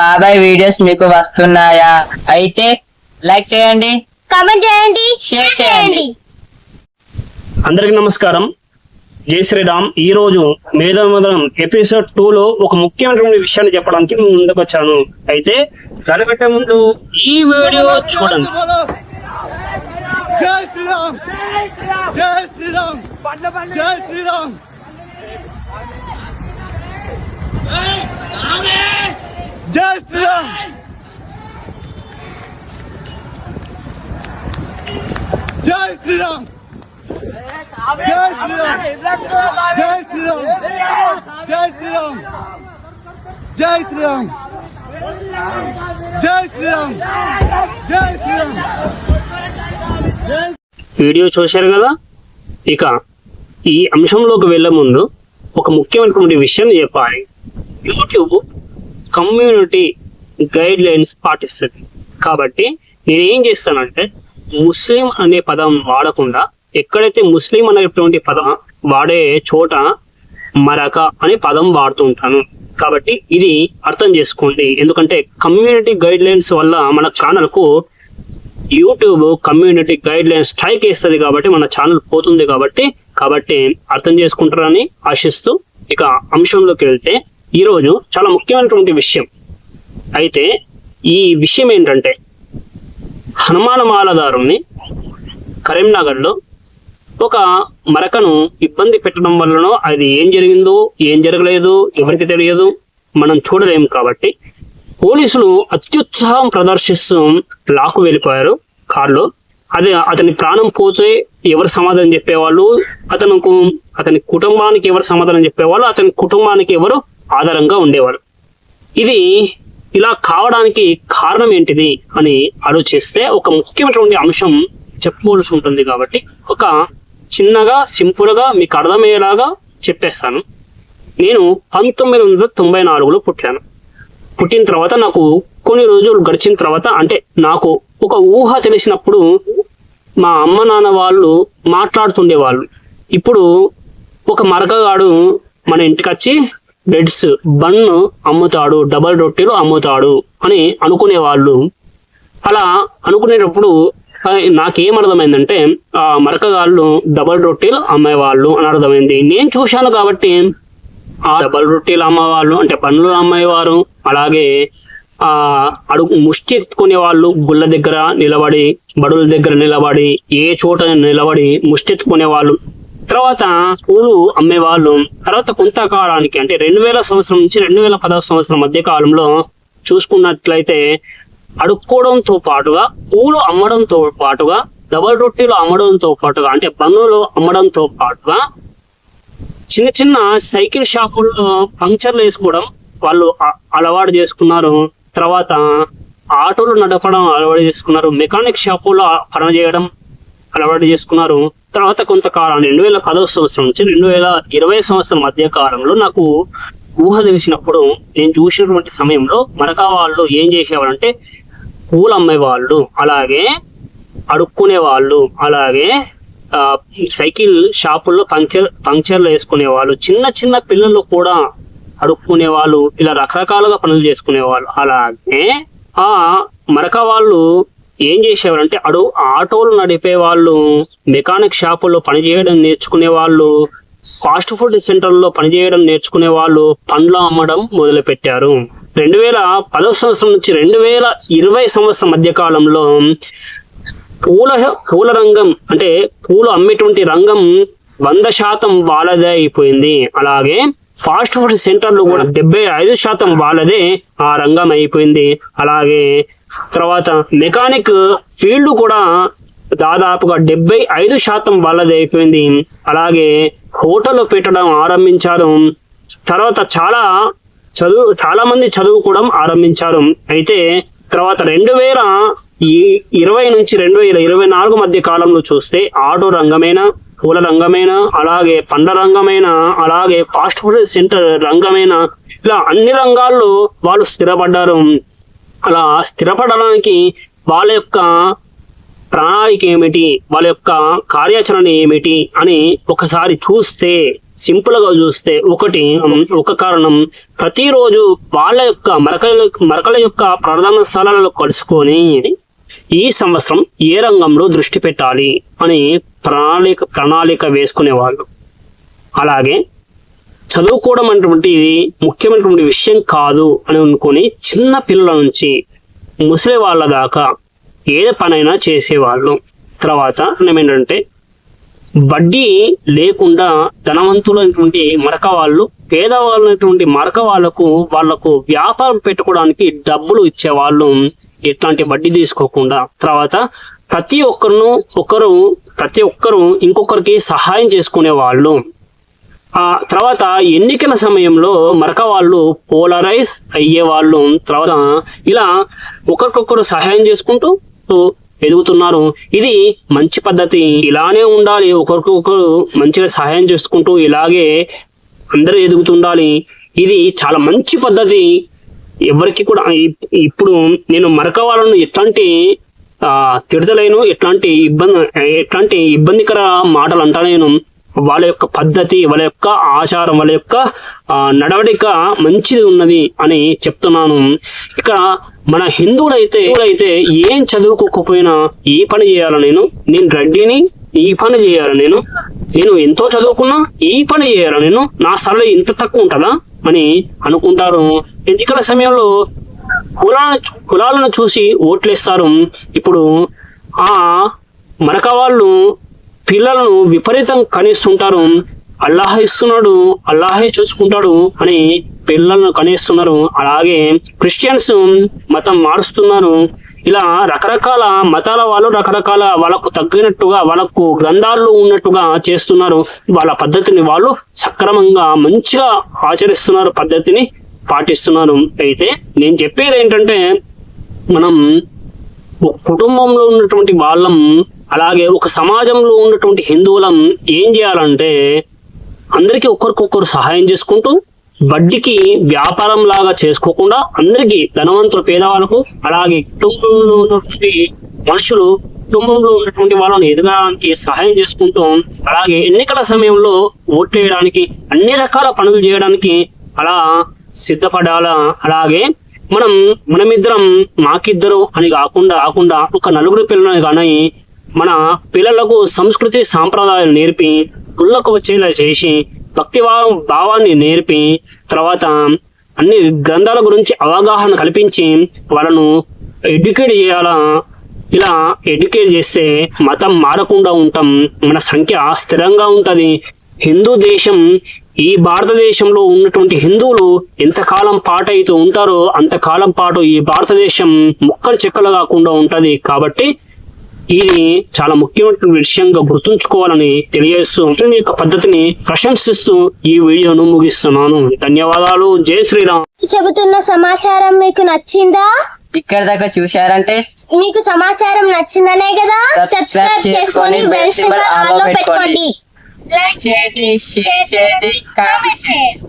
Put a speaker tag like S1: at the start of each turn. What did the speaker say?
S1: బాబాయ్ వీడియోస్ మీకు వస్తున్నాయా? అయితే లైక్ చేయండి.
S2: కామెంట్ చేయండి.
S1: షేర్ చేయండి.
S3: అందరికి నమస్కారం. జై శ్రీరామ్. ఈ రోజు మేధోమదనం ఎపిసోడ్ టూ లో ఒక ముఖ్యమైనటువంటి విషయాన్ని చెప్పడానికి మేము ముందుకు వచ్చాను. అయితే దానికంటే ముందు ఈ వీడియో చూడండి.
S4: జై శ్రీరామ్. జై శ్రీరామ్. జై శ్రీరామ్. జై శ్రీరామ్ జై శ్రీరామ్ జై శ్రీరామ్ జై శ్రీరామ్ జై శ్రీరామ్ జై శ్రీరామ్ జై శ్రీరామ్ జై శ్రీరామ్
S3: వీడియో చూశారు కదా? ఇక ఈ అంశంలోకి వెళ్ళే ముందు ఒక ముఖ్యమైనటువంటి విషయం చెప్పాలి. యూట్యూబ్ కమ్యూనిటీ గైడ్ లైన్స్ పాటిస్తుంది. కాబట్టి నేను ఏం చేస్తానంటే ముస్లిం అనే పదం వాడకుండా ఎక్కడైతే ముస్లిం అనేటువంటి పదం వాడే చోట మరక అనే పదం వాడుతూ ఉంటాను. కాబట్టి ఇది అర్థం చేసుకోండి. ఎందుకంటే కమ్యూనిటీ గైడ్ లైన్స్ వల్ల మన ఛానల్కు YouTube community guide lines strike వేస్తుంది కాబట్టి మన ఛానల్ పోతుంది కాబట్టి కాబట్టి అర్థం చేసుకుంటారని ఆశిస్తూ ఇక అంశంలోకి వెళ్తే ఈరోజు చాలా ముఖ్యమైనటువంటి విషయం. అయితే ఈ విషయం ఏంటంటే హనుమాన మాలదారుణ్ణి కరీంనగర్లో ఒక మరకను ఇబ్బంది పెట్టడం వల్లనో అది ఏం జరిగిందో ఏం జరగలేదు ఎవరికి తెలియదు మనం చూడలేము కాబట్టి పోలీసులు అత్యుత్సాహం ప్రదర్శిస్తూ లాకు వెళ్ళిపోయారు కారులో. అది అతని ప్రాణం పోతే ఎవరు సమాధానం చెప్పేవాళ్ళు? అతనుకు అతని కుటుంబానికి ఎవరు సమాధానం చెప్పేవాళ్ళు? అతని కుటుంబానికి ఎవరు ఆధారంగా ఉండేవారు ఇది ఇలా కావడానికి కారణం ఏంటిది అని ఆలోచిస్తే ఒక ముఖ్యమైనటువంటి అంశం చెప్పుకోవాల్సి ఉంటుంది కాబట్టి ఒక చిన్నగా సింపుల్గా మీకు అర్థమయ్యేలాగా చెప్పేస్తాను. నేను పంతొమ్మిది వందల తొంభై నాలుగులో పుట్టాను. పుట్టిన తర్వాత నాకు కొన్ని రోజులు గడిచిన తర్వాత అంటే నాకు ఒక ఊహ తెలిసినప్పుడు మా అమ్మ నాన్న వాళ్ళు మాట్లాడుతుండేవాళ్ళు. ఇప్పుడు ఒక మరకగాడు మన ఇంటికి వచ్చి బ్రెడ్స్ బన్ను అమ్ముతాడు డబల్ రొట్టెలు అమ్ముతాడు అని అనుకునేవాళ్ళు. అలా అనుకునేటప్పుడు నాకేం అర్థమైందంటే ఆ మరకగాళ్ళు డబల్ రొట్టెలు అమ్మేవాళ్ళు అని అర్థమైంది. నేను చూశాను కాబట్టి ఆ డబల్ రొట్టెలు అమ్మేవాళ్ళు అంటే పనులు అమ్మేవారు అలాగే ఆ అడుగు ముష్టి ఎత్తుకునే వాళ్ళు గుళ్ళ దగ్గర నిలబడి బడుల దగ్గర నిలబడి ఏ చోట నిలబడి ముష్టి ఎత్తుకునే వాళ్ళు తర్వాత పూలు అమ్మేవాళ్ళు. తర్వాత కొంతకాలానికి అంటే రెండు వేల సంవత్సరం నుంచి రెండు వేల పదవ సంవత్సరం మధ్య కాలంలో చూసుకున్నట్లయితే అడుక్కోవడంతో పాటుగా పూలు అమ్మడంతో పాటుగా డబల్ రొట్టెలు అమ్మడంతో పాటుగా అంటే బన్నులు అమ్మడంతో పాటుగా చిన్న చిన్న సైకిల్ షాపుల్లో పంక్చర్లు వేసుకోవడం వాళ్ళు అలవాటు చేసుకున్నారు. తర్వాత ఆటోలు నడపడం అలవాటు చేసుకున్నారు. మెకానిక్ షాపులో పని చేయడం అలవాటు చేసుకున్నారు. తర్వాత కొంతకాలం రెండు వేల పదవ సంవత్సరం నుంచి రెండు వేల ఇరవై సంవత్సరం మధ్య కాలంలో నాకు ఊహ తెలిసినప్పుడు నేను చూసినటువంటి సమయంలో మరకా వాళ్ళు ఏం చేసేవారంటే పూలు అమ్మేవాళ్ళు అలాగే అడుక్కునే వాళ్ళు అలాగే ఆ, సైకిల్ షాపుల్లో పంక్చర్ పంక్చర్లు వేసుకునే వాళ్ళు చిన్న చిన్న పిల్లలు కూడా అడుక్కునే వాళ్ళు ఇలా రకరకాలుగా పనులు చేసుకునే వాళ్ళు అలాగే ఆ మరక వాళ్ళు ఏం చేసేవారంటే అడు ఆటోలు నడిపే వాళ్ళు మెకానిక్ షాపుల్లో పనిచేయడం నేర్చుకునే వాళ్ళు ఫాస్ట్ ఫుడ్ సెంటర్లో పనిచేయడం నేర్చుకునే వాళ్ళు పండ్లు అమ్మడం మొదలుపెట్టారు. రెండు వేల పదవ సంవత్సరం నుంచి రెండు వేల ఇరవై సంవత్సరం మధ్య కాలంలో పూల పూల రంగం అంటే పూలు అమ్మేటువంటి రంగం వంద శాతం వాళ్ళదే అయిపోయింది. అలాగే ఫాస్ట్ ఫుడ్ సెంటర్లు కూడా డెబ్బై ఐదు శాతం వాళ్ళదే ఆ రంగం అయిపోయింది. అలాగే తర్వాత మెకానిక్ ఫీల్డ్ కూడా దాదాపుగా డెబ్బై ఐదు శాతం వాళ్ళది అయిపోయింది. అలాగే హోటల్ పెట్టడం ఆరంభించారు. తర్వాత చాలా చదువు చాలా మంది చదువుకోవడం ఆరంభించారు. అయితే తర్వాత రెండు వేల ఈ ఇరవై నుంచి రెండు వేల ఇరవై నాలుగు మధ్య కాలంలో చూస్తే ఆటో రంగమైన పూల రంగమైన అలాగే పండ్ల రంగమైన అలాగే ఫాస్ట్ ఫుడ్ సెంటర్ రంగమైన ఇలా అన్ని రంగాల్లో వాళ్ళు స్థిరపడ్డారు. అలా స్థిరపడడానికి వాళ్ళ యొక్క ప్రణాళిక ఏమిటి? వాళ్ళ యొక్క కార్యాచరణ ఏమిటి? అని ఒకసారి చూస్తే సింపుల్గా చూస్తే ఒకటి ఒక కారణం. ప్రతిరోజు వాళ్ళ యొక్క మరకల మరకల యొక్క ప్రధాన స్థలాలను కలుసుకొని ఈ సంవత్సరం ఏ రంగంలో దృష్టి పెట్టాలి అని ప్రణాళిక ప్రణాళిక వేసుకునేవాళ్ళు. అలాగే చదువుకోవడం అనేటువంటిది ముఖ్యమైనటువంటి విషయం కాదు అని అనుకొని చిన్న పిల్లల నుంచి ముసలి వాళ్ళ దాకా ఏ పనైనా చేసేవాళ్ళు. తర్వాత ఏమేంటంటే వడ్డీ లేకుండా ధనవంతులైనటువంటి మరక వాళ్ళు పేదవాళ్ళైనటువంటి మరక వాళ్ళకు వాళ్ళకు వ్యాపారం పెట్టుకోవడానికి డబ్బులు ఇచ్చేవాళ్ళు ఎట్లాంటి వడ్డీ తీసుకోకుండా. తర్వాత ప్రతి ఒక్కరును ఒకరు ప్రతి ఒక్కరు ఇంకొకరికి సహాయం చేసుకునే వాళ్ళు తర్వాత ఎన్నికల సమయంలో మరక వాళ్ళు పోలరైజ్ అయ్యే వాళ్ళు తర్వాత ఇలా ఒకరికొకరు సహాయం చేసుకుంటూ ఎదుగుతున్నారు. ఇది మంచి పద్ధతి. ఇలానే ఉండాలి. ఒకరికొకరు మంచిగా సహాయం చేసుకుంటూ ఇలాగే అందరూ ఎదుగుతుండాలి. ఇది చాలా మంచి పద్ధతి. ఎవరికి కూడా ఇప్పుడు నేను మరక వాళ్ళను ఎట్లాంటి తిడతలేను. ఎట్లాంటి ఇబ్బంది ఎట్లాంటి ఇబ్బందికర మాటలు అంటలేను. వాళ్ళ యొక్క పద్ధతి వాళ్ళ యొక్క ఆచారం వాళ్ళ యొక్క నడవడిక మంచిది ఉన్నది అని చెప్తున్నాను. ఇక మన హిందువులైతే హిందువులైతే ఏం చదువుకోకపోయినా ఏ పని చేయాలి నేను? నేను రెడ్డిని ఈ పని చేయాలి నేను? నేను ఎంతో చదువుకున్నా ఈ పని చేయాలి నేను? నా సరళ ఇంత తక్కువ ఉంటుందా అని అనుకుంటారు. ఎన్నికల సమయంలో కులాలను కులాలను చూసి ఓట్లేస్తారు. ఇప్పుడు ఆ మరక వాళ్ళు పిల్లలను విపరీతం కనిస్తుంటారు. అల్లాహ్ ఇస్తున్నాడు అల్లాహే చూసుకుంటాడు అని పిల్లలను కనిస్తున్నారు. అలాగే క్రిస్టియన్స్ మతం మారుస్తున్నారు. ఇలా రకరకాల మతాల వాళ్ళు రకరకాల వాళ్ళకు తగ్గినట్టుగా వాళ్ళకు గ్రంథాల్లో ఉన్నట్టుగా చేస్తున్నారు. వాళ్ళ పద్ధతిని వాళ్ళు సక్రమంగా మంచిగా ఆచరిస్తున్నారు పద్ధతిని పాటిస్తున్నారు. అయితే నేను చెప్పేది ఏంటంటే మనం కుటుంబంలో ఉన్నటువంటి వాళ్ళం అలాగే ఒక సమాజంలో ఉన్నటువంటి హిందువులం ఏం చేయాలంటే అందరికీ ఒకరికొకరు సహాయం చేసుకుంటూ వడ్డీకి వ్యాపారం లాగా చేసుకోకుండా అందరికీ ధనవంతులు పేదవాళ్ళకు అలాగే కుటుంబంలో ఉన్నటువంటి మనుషులు కుటుంబంలో ఉన్నటువంటి వాళ్ళని ఎదగడానికి సహాయం చేసుకుంటూ అలాగే ఎన్నికల సమయంలో ఓట్లేయడానికి అన్ని రకాల పనులు చేయడానికి అలా సిద్ధపడాలా? అలాగే మనం మనమిద్దరం మాకిద్దరు అని కాకుండా కాకుండా ఒక నలుగురు పిల్లలని కానీ మన పిల్లలకు సంస్కృతి సాంప్రదాయాలు నేర్పి గుళ్ళకు వచ్చేలా చేసి భక్తి భావాన్ని నేర్పి తర్వాత అన్ని గ్రంథాల గురించి అవగాహన కల్పించి వాళ్ళను ఎడ్యుకేట్ చేయాలా? ఇలా ఎడ్యుకేట్ చేస్తే మతం మారకుండా ఉంటాం మన సంఖ్య స్థిరంగా ఉంటుంది. హిందూ దేశం ఈ భారతదేశంలో ఉన్నటువంటి హిందువులు ఎంతకాలం పాటు అయితే ఉంటారో అంతకాలం పాటు ఈ భారతదేశం ముక్కలు చెక్కలు కాకుండా ఉంటుంది. కాబట్టి ఇది చాలా ముఖ్యమైన విషయంగా గుర్తుంచుకోవాలని తెలియజేస్తూ ఈ యొక్క పద్ధతిని ప్రశంసిస్తూ ఈ వీడియోను ముగిస్తున్నాను. ధన్యవాదాలు. జై శ్రీరామ్.
S2: చెబుతున్న సమాచారం మీకు నచ్చిందా?
S1: ఇక్కడ దాకా చూశారంటే
S2: మీకు సమాచారం నచ్చిందనే కదా? సబ్స్క్రైబ్ చేసుకొని బెల్ సింబల్
S1: ఆన్లో
S2: పెట్టుకోండి. లైక్ చేయండి,
S1: share చేయండి,
S2: కామెంట్ చేయండి.